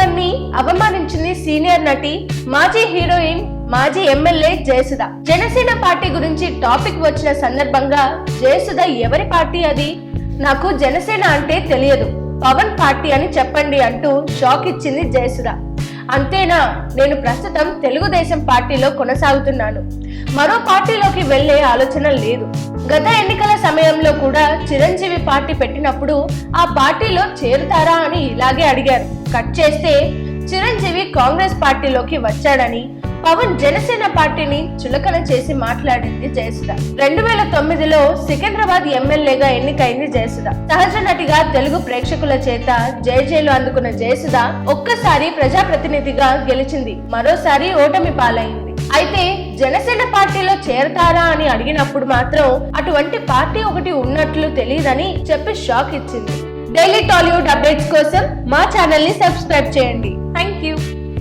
అవమానించింది senior నటి మాజీ heroine మాజీ ఎమ్మెల్యే జయసుధ. జనసేన పార్టీ గురించి టాపిక్ వచ్చిన సందర్భంగా జయసుధ ఎవరి పార్టీ అది? నాకు జనసేన అంటే తెలియదు. పవన్ పార్టీ అని చెప్పండి అంటూ షాక్ ఇచ్చింది జయసుధ. అంతేనా? నేను ప్రస్తుతం తెలుగుదేశం పార్టీలో కొనసాగుతున్నాను. మరో పార్టీలోకి వెళ్ళే ఆలోచన లేదు. గత ఎన్నికల సమయంలో కూడా చిరంజీవి పార్టీ పెట్టినప్పుడు ఆ పార్టీలో చేరుతారా అని ఇలాగే అడిగారు. కట్ చేస్తే చిరంజీవి కాంగ్రెస్ పార్టీలోకి వచ్చాడని పవన్ జనసేన పార్టీని చులకన చేసి మాట్లాడింది జయసుధ. రెండు వేల తొమ్మిదిలో సికింద్రాబాద్ ఎమ్మెల్యేగా ఎన్నికైంది జయసుధ. సహజ నటిగా తెలుగు ప్రేక్షకుల చేత జయజయలు అందుకున్న జయసుధ ఒక్కసారి ప్రజాప్రతినిధిగా గెలిచింది మరోసారి ఓటమి పాలైంది. అయితే జనసేన పార్టీలో చేరతారా అని అడిగినప్పుడు మాత్రం అటువంటి పార్టీ ఒకటి ఉన్నట్లు తెలియదని చెప్పి షాక్ ఇచ్చింది. డైలీ టాలీవుడ్ అప్డేట్స్ కోసం మా ఛానల్ని సబ్స్క్రైబ్ చేయండి. Thank you